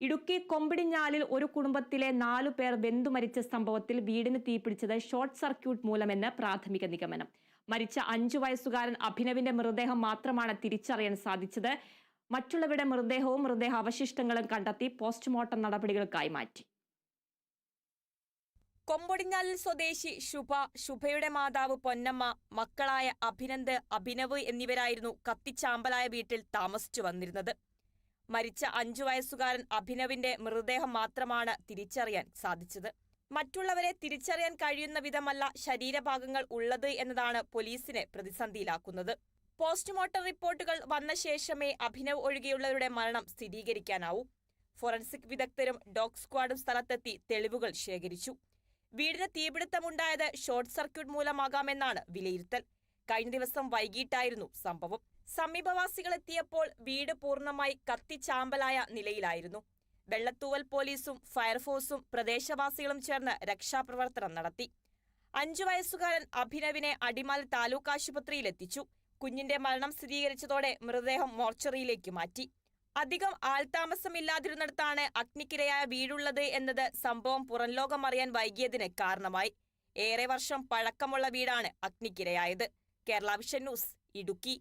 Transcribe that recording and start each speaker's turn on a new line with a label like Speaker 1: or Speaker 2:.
Speaker 1: ഇടുക്കി കൊമ്പിടിഞ്ഞാലിൽ ഒരു കുടുംബത്തിലെ നാലു പേർ വെന്തു മരിച്ച സംഭവത്തിൽ വീടിന് തീപിടിച്ചത് ഷോർട്ട് സർക്യൂട്ട് മൂലമെന്ന് പ്രാഥമിക നിഗമനം. മരിച്ച അഞ്ചു വയസ്സുകാരൻ അഭിനവിന്റെ മൃതദേഹം മാത്രമാണ് തിരിച്ചറിയാൻ സാധിച്ചത്. മറ്റുള്ളവരുടെ മൃതദേഹവും മൃതദേഹ അവശിഷ്ടങ്ങളും കണ്ടെത്തി പോസ്റ്റ്മോർട്ടം നടപടികൾക്കായി മാറ്റി.
Speaker 2: കൊമ്പൊടിഞ്ഞാലിൽ സ്വദേശി ശുഭ ശുഭയുടെ മാതാവ് പൊന്നമ്മ മക്കളായ അഭിനന്ദ് അഭിനവ് എന്നിവരായിരുന്നു കത്തിച്ചാമ്പലായ വീട്ടിൽ താമസിച്ചു വന്നിരുന്നത്. മരിച്ച അഞ്ചു വയസ്സുകാരൻ അഭിനവിന്റെ മൃതദേഹം മാത്രമാണ് തിരിച്ചറിയാൻ സാധിച്ചത്. മറ്റുള്ളവരെ തിരിച്ചറിയാൻ കഴിയുന്ന വിധമല്ല ശരീരഭാഗങ്ങൾ ഉള്ളത് എന്നതാണ് പോലീസിനെ പ്രതിസന്ധിയിലാക്കുന്നത്. പോസ്റ്റ്മോർട്ടം റിപ്പോർട്ടുകൾ വന്ന ശേഷമേ അഭിനവ് ഒഴികെയുള്ളവരുടെ മരണം സ്ഥിരീകരിക്കാനാവൂ. ഫോറൻസിക് വിദഗ്ധരും ഡോഗ് സ്ക്വാഡും സ്ഥലത്തെത്തി തെളിവുകൾ ശേഖരിച്ചു. വീടിന് തീപിടുത്തമുണ്ടായത് ഷോർട്ട് സർക്യൂട്ട് മൂലമാകാമെന്നാണ് വിലയിരുത്തൽ. കഴിഞ്ഞ ദിവസം വൈകിട്ടായിരുന്നു സംഭവം. സമീപവാസികൾ എത്തിയപ്പോൾ വീട് പൂർണമായി കത്തിച്ചാമ്പലായ നിലയിലായിരുന്നു. വെള്ളത്തൂവൽ പോലീസും ഫയർഫോഴ്സും പ്രദേശവാസികളും ചേർന്ന് രക്ഷാപ്രവർത്തനം നടത്തി. അഞ്ചു വയസ്സുകാരൻ അഭിനവിനെ അടിമാലി താലൂക്ക് ആശുപത്രിയിലെത്തിച്ചു കുഞ്ഞിന്റെ മരണം സ്ഥിരീകരിച്ചതോടെ മൃതദേഹം മോർച്ചറിയിലേക്ക് മാറ്റി. അധികം ആൾതാമസമില്ലാതിരുന്നിടത്താണ് അഗ്നിക്കിരയായ വീടുള്ളത് എന്നത് സംഭവം പുറംലോകം അറിയാൻ വൈകിയതിന് കാരണമായി. ഏറെ വർഷം പഴക്കമുള്ള വീടാണ് അഗ്നിക്കിരയായത്. Kerala Vision News Idukki.